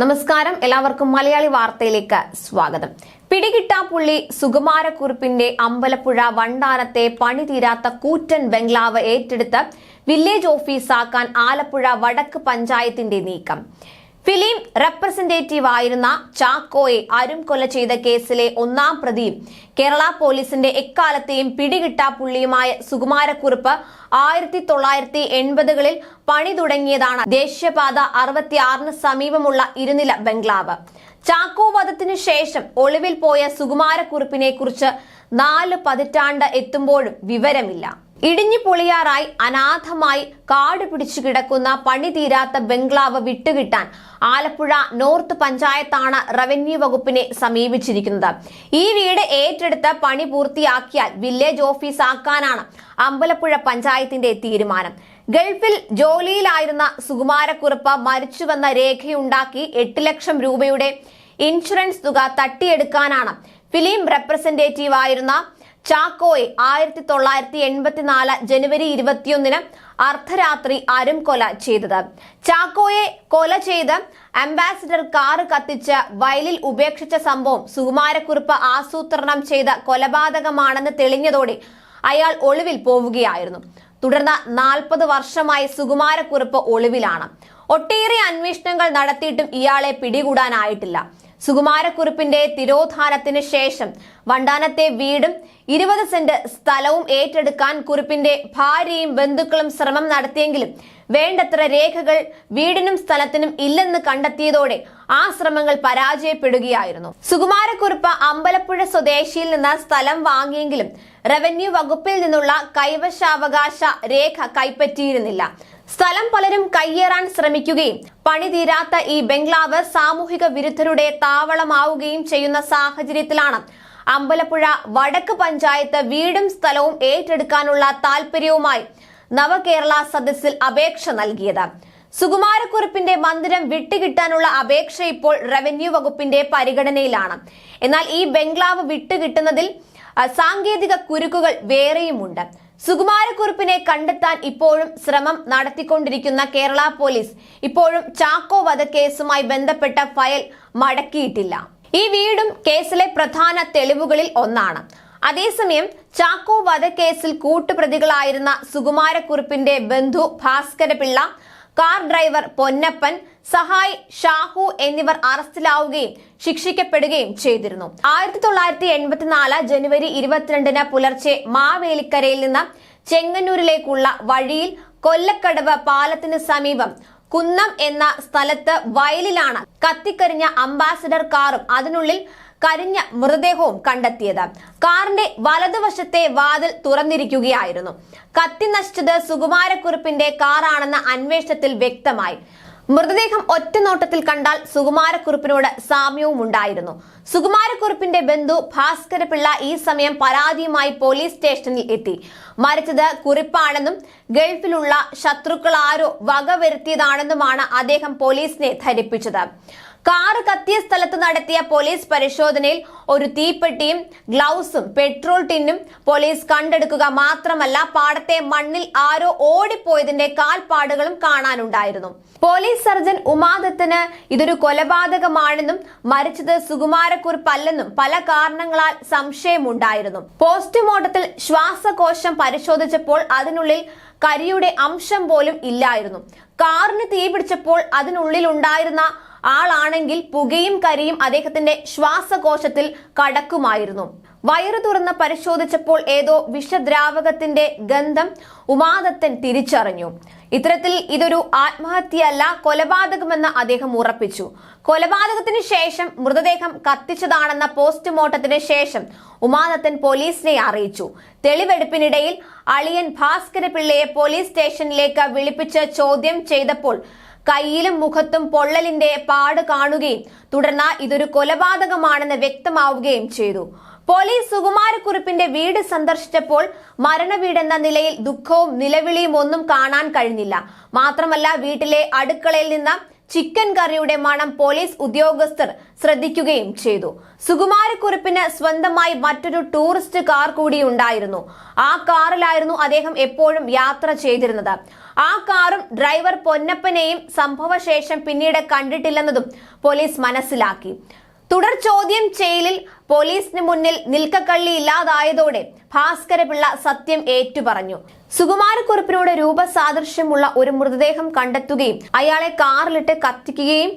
നമസ്കാരം. എല്ലാവർക്കും മലയാളി വാർത്തയിലേക്ക് സ്വാഗതം. പിടികിട്ടാപ്പുള്ളി സുകുമാരക്കുറിപ്പിന്റെ അമ്പലപ്പുഴ വണ്ടാനത്തെ പണി തീരാത്ത കൂറ്റൻ ബംഗ്ലാവ് ഏറ്റെടുത്ത് വില്ലേജ് ഓഫീസാക്കാൻ ആലപ്പുഴ വടക്ക് പഞ്ചായത്തിന്റെ നീക്കം. ഫിലിം റെപ്രസെന്റേറ്റീവ് ആയിരുന്ന ചാക്കോയെ അരും കൊല ചെയ്ത കേസിലെ ഒന്നാം പ്രതിയും കേരള പോലീസിന്റെ എക്കാലത്തെയും പിടികിട്ടാപ്പുള്ളിയുമായ സുകുമാരക്കുറുപ്പ് ആയിരത്തി തൊള്ളായിരത്തി എൺപതുകളിൽ പണി തുടങ്ങിയതാണ് ദേശീയപാത അറുപത്തിയാറിന് സമീപമുള്ള ഇരുനില ബംഗ്ലാവ്. ചാക്കോ വധത്തിനു ശേഷം ഒളിവിൽ പോയ സുകുമാരക്കുറുപ്പിനെ കുറിച്ച് നാല് പതിറ്റാണ്ട് എത്തുമ്പോഴും വിവരമില്ല. ഇടിഞ്ഞു പൊളിയാറായി അനാഥമായി കാട് പിടിച്ചു കിടക്കുന്ന പണി തീരാത്ത ബംഗ്ലാവ് വിട്ടുകിട്ടാൻ ആലപ്പുഴ നോർത്ത് പഞ്ചായത്താണ് റവന്യൂ വകുപ്പിനെ സമീപിച്ചിരിക്കുന്നത്. ഈ വീട് ഏറ്റെടുത്ത് പണി പൂർത്തിയാക്കിയാൽ വില്ലേജ് ഓഫീസ് ആക്കാനാണ് അമ്പലപ്പുഴ പഞ്ചായത്തിന്റെ തീരുമാനം. ഗൾഫിൽ ജോലിയിലായിരുന്ന സുകുമാരക്കുറുപ്പ് മരിച്ചുവെന്ന രേഖയുണ്ടാക്കി എട്ട് ലക്ഷം രൂപയുടെ ഇൻഷുറൻസ് തുക തട്ടിയെടുക്കാനാണ് ഫിലിം റെപ്രസെന്റേറ്റീവ് ആയിരുന്ന ചാക്കോയെ ആയിരത്തി തൊള്ളായിരത്തി എൺപത്തിനാല് ജനുവരി ഇരുപത്തിയൊന്നിന് അർദ്ധരാത്രി അരും കൊല ചെയ്തത്. ചാക്കോയെ കൊല ചെയ്ത് അംബാസിഡർ കാറ് കത്തിച്ച് വയലിൽ ഉപേക്ഷിച്ച സംഭവം സുകുമാരക്കുറിപ്പ് ആസൂത്രണം ചെയ്ത കൊലപാതകമാണെന്ന് തെളിഞ്ഞതോടെ അയാൾ ഒളിവിൽ പോവുകയായിരുന്നു. തുടർന്ന് നാൽപ്പത് വർഷമായി സുകുമാരക്കുറിപ്പ് ഒളിവിലാണ്. ഒട്ടേറെ അന്വേഷണങ്ങൾ നടത്തിയിട്ടും ഇയാളെ പിടികൂടാനായിട്ടില്ല. സുകുമാരക്കുറുപ്പിന്റെ തിരോധാനത്തിന് ശേഷം വണ്ടാനത്തെ വീടും ഇരുപത് സെന്റ് സ്ഥലവും ഏറ്റെടുക്കാൻ കുറിപ്പിന്റെ ഭാര്യയും ബന്ധുക്കളും ശ്രമം നടത്തിയെങ്കിലും വേണ്ടത്ര രേഖകൾ വീടിനും സ്ഥലത്തിനും ഇല്ലെന്ന് കണ്ടെത്തിയതോടെ ആ ശ്രമങ്ങൾ പരാജയപ്പെടുകയായിരുന്നു. സുകുമാരക്കുറിപ്പ് അമ്പലപ്പുഴ സ്വദേശിയിൽ നിന്ന് സ്ഥലം വാങ്ങിയെങ്കിലും റവന്യൂ വകുപ്പിൽ നിന്നുള്ള കൈവശാവകാശ രേഖ കൈപ്പറ്റിയിരുന്നില്ല. സ്ഥലം പലരും കയ്യേറാൻ ശ്രമിക്കുകയും പണി തീരാത്ത ഈ ബംഗ്ലാവ് സാമൂഹിക വിരുദ്ധരുടെ താവളമാവുകയും ചെയ്യുന്ന സാഹചര്യത്തിലാണ്. അമ്പലപ്പുഴ വടക്ക് പഞ്ചായത്ത് വീടും സ്ഥലവും ഏറ്റെടുക്കാനുള്ള താൽപര്യവുമായി നവകേരള സദസ്സിൽ അപേക്ഷ നൽകിയത്. സുകുമാരക്കുറിപ്പിന്റെ മന്ദിരം വിട്ടുകിട്ടാനുള്ള അപേക്ഷ ഇപ്പോൾ റവന്യൂ വകുപ്പിന്റെ പരിഗണനയിലാണ്. എന്നാൽ ഈ ബംഗ്ലാവ് വിട്ടുകിട്ടുന്നതിൽ സാങ്കേതിക കുരുക്കുകൾ വേറെയുമുണ്ട്. സുകുമാരക്കുറുപ്പിനെ കണ്ടെത്താൻ ഇപ്പോഴും ശ്രമം നടത്തിക്കൊണ്ടിരിക്കുന്ന കേരള പോലീസ് ഇപ്പോഴും ചാക്കോ വധക്കേസുമായി ബന്ധപ്പെട്ട ഫയൽ മടക്കിയിട്ടില്ല. ഈ വീടും കേസിലെ പ്രധാന തെളിവുകളിൽ ഒന്നാണ്. അതേസമയം ചാക്കോ വധക്കേസിൽ കൂട്ടുപ്രതികളായിരുന്ന സുകുമാരക്കുറുപ്പിന്റെ ബന്ധു ഭാസ്കരപിള്ള കാർ ഡ്രൈവർ പൊന്നപ്പൻ സഹായ് ഷാഹു എന്നിവർ അറസ്റ്റിലാവുകയും ശിക്ഷിക്കപ്പെടുകയും ചെയ്തിരുന്നു. ആയിരത്തി തൊള്ളായിരത്തി എൺപത്തിനാല് ജനുവരി ഇരുപത്തിരണ്ടിന് പുലർച്ചെ മാവേലിക്കരയിൽ നിന്ന് ചെങ്ങന്നൂരിലേക്കുള്ള വഴിയിൽ കൊല്ലക്കടവ് പാലത്തിന് സമീപം കുന്നം എന്ന സ്ഥലത്ത് വയലിലാണ് കത്തിക്കരിഞ്ഞ അംബാസിഡർ കാറും അതിനുള്ളിൽ കരിഞ്ഞ മൃതദേഹവും കണ്ടെത്തിയത്. കാറിന്റെ വലതുവശത്തെ വാതിൽ തുറന്നിരിക്കുകയായിരുന്നു. കത്തി നശിച്ചത് സുകുമാരക്കുറിപ്പിന്റെ കാറാണെന്ന അന്വേഷണത്തിൽ വ്യക്തമായി. മൃതദേഹം ഒറ്റ നോട്ടത്തിൽ കണ്ടാൽ സുകുമാരക്കുറിപ്പിനോട് സാമ്യവും ഉണ്ടായിരുന്നു. സുകുമാരക്കുറിപ്പിന്റെ ബന്ധു ഭാസ്കരപിള്ള ഈ സമയം പരാതിയുമായി പോലീസ് സ്റ്റേഷനിൽ എത്തി. മരിച്ചത് കുറിപ്പാണെന്നും ഗൾഫിലുള്ള ശത്രുക്കൾ ആരോ വകവരുത്തിയതാണെന്നുമാണ് അദ്ദേഹം പോലീസിനെ ധരിപ്പിച്ചത്. കാറ് കത്തിയ സ്ഥലത്ത് നടത്തിയ പോലീസ് പരിശോധനയിൽ ഒരു തീപ്പെട്ടിയും ഗ്ലൗസും പെട്രോൾ ടിന്നും പോലീസ് കണ്ടെടുക്കുക മാത്രമല്ല പാടത്തെ മണ്ണിൽ ആരോ ഓടിപ്പോയതിന്റെ കാൽപ്പാടുകളും കാണാനുണ്ടായിരുന്നു. പോലീസ് സർജൻ ഉമാദത്തിന് ഇതൊരു കൊലപാതകമാണെന്നും മരിച്ചത് സുകുമാരക്കുറിപ്പല്ലെന്നും പല കാരണങ്ങളാൽ സംശയമുണ്ടായിരുന്നു. പോസ്റ്റ്മോർട്ടത്തിൽ ശ്വാസകോശം പരിശോധിച്ചപ്പോൾ അതിനുള്ളിൽ കരിയുടെ അംശം പോലും ഇല്ലായിരുന്നു. കാറിന് തീ പിടിച്ചപ്പോൾ അതിനുള്ളിൽ ഉണ്ടായിരുന്ന ആളാണെങ്കിൽ പുകയും കരിയും അദ്ദേഹത്തിന്റെ ശ്വാസകോശത്തിൽ കടക്കുമായിരുന്നു. വയറു തുറന്ന് പരിശോധിച്ചപ്പോൾ ഏതോ വിഷദ്രാവകത്തിന്റെ ഗന്ധം ഉമാദത്തൻ തിരിച്ചറിഞ്ഞു. ഇത്തരത്തിൽ ഇതൊരു ആത്മഹത്യയല്ല കൊലപാതകമെന്ന് അദ്ദേഹം ഉറപ്പിച്ചു. കൊലപാതകത്തിന് ശേഷം മൃതദേഹം കത്തിച്ചതാണെന്ന പോസ്റ്റ്മോർട്ടത്തിന് ശേഷം ഉമാദത്തൻ പോലീസിനെ അറിയിച്ചു. തെളിവെടുപ്പിനിടയിൽ അളിയൻ ഭാസ്കര പിള്ളയെ പോലീസ് സ്റ്റേഷനിലേക്ക് വിളിപ്പിച്ച് ചോദ്യം ചെയ്തപ്പോൾ കയ്യിലും മുഖത്തും പൊള്ളലിന്റെ പാട് കാണുകയും തുടർന്ന് ഇതൊരു കൊലപാതകമാണെന്ന് വ്യക്തമാവുകയും ചെയ്തു. പോലീസ് സുകുമാരക്കുറിപ്പിന്റെ വീട് സന്ദർശിച്ചപ്പോൾ മരണവീടെന്ന നിലയിൽ ദുഃഖവും നിലവിളിയും ഒന്നും കാണാൻ കഴിഞ്ഞില്ല. മാത്രമല്ല വീട്ടിലെ അടുക്കളയിൽ നിന്ന് ചിക്കൻ കറിയുടെ മണം പോലീസ് ഉദ്യോഗസ്ഥർ ശ്രദ്ധിക്കുകയും ചെയ്തു. സുകുമാരക്കുറിപ്പിന് സ്വന്തമായി മറ്റൊരു ടൂറിസ്റ്റ് കാർ കൂടി ഉണ്ടായിരുന്നു. ആ കാറിലായിരുന്നു അദ്ദേഹം എപ്പോഴും യാത്ര ചെയ്തിരുന്നത്. ആ കാറും ഡ്രൈവർ പൊന്നപ്പനെയും സംഭവശേഷം പിന്നീട് കണ്ടിട്ടില്ലെന്നതും പോലീസ് മനസ്സിലാക്കി. തുടർ ചോദ്യം ചെയ്യലിൽ പോലീസിന് മുന്നിൽ നിൽക്കക്കള്ളി ഇല്ലാതായതോടെ ഭാസ്കരപിള്ള സത്യം ഏറ്റുപറഞ്ഞു. സുകുമാരക്കുറിപ്പിനോട് രൂപസാദൃശ്യമുള്ള ഒരു മൃതദേഹം കണ്ടെത്തുകയും അയാളെ കാറിലിട്ട് കത്തിക്കുകയും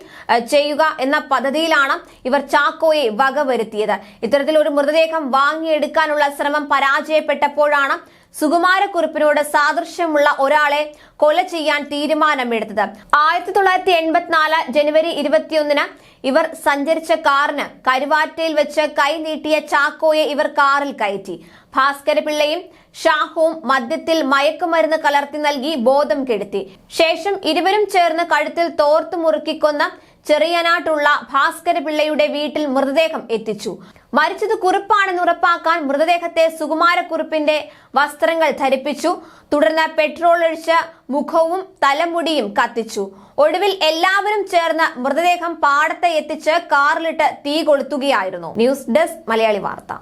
ചെയ്യുക എന്ന പദ്ധതിയിലാണ് ഇവർ ചാക്കോയെ വകവരുത്തിയത്. ഇത്തരത്തിൽ ഒരു മൃതദേഹം വാങ്ങിയെടുക്കാനുള്ള ശ്രമം പരാജയപ്പെട്ടപ്പോഴാണ് സുകുമാരക്കുറിപ്പിനോട് സാദൃശ്യമുള്ള ഒരാളെ കൊല ചെയ്യാൻ തീരുമാനമെടുത്തത്. ആയിരത്തി തൊള്ളായിരത്തി എൺപത്തിനാല് ജനുവരി ഇരുപത്തിയൊന്നിന് ഇവർ സഞ്ചരിച്ച കാറിന് കരുവാറ്റയിൽ വെച്ച് കൈ നീട്ടിയ ചാക്കോയെ ഇവർ കാറിൽ കയറ്റി. ഭാസ്കരപിള്ളയും ഷാഹുവും മദ്യത്തിൽ മയക്കുമരുന്ന് കലർത്തി നൽകി ബോധം കെടുത്തി. ശേഷം ഇരുവരും ചേർന്ന് കഴുത്തിൽ തോർത്തു മുറുക്കിക്കൊന്ന ചെറിയനാട്ടുള്ള ഭാസ്കര പിള്ളയുടെ വീട്ടിൽ മൃതദേഹം എത്തിച്ചു. മരിച്ചത് കുറിപ്പാണെന്ന് ഉറപ്പാക്കാൻ മൃതദേഹത്തെ സുകുമാരക്കുറിപ്പിന്റെ വസ്ത്രങ്ങൾ ധരിപ്പിച്ചു. തുടർന്ന് പെട്രോൾ ഒഴിച്ച് മുഖവും തലമുടിയും കത്തിച്ചു. ഒടുവിൽ എല്ലാവരും ചേർന്ന് മൃതദേഹം പാടത്തെ എത്തിച്ച് കാറിലിട്ട് തീ കൊളുത്തുകയായിരുന്നു. ന്യൂസ് ഡെസ്ക് മലയാളി വാർത്ത.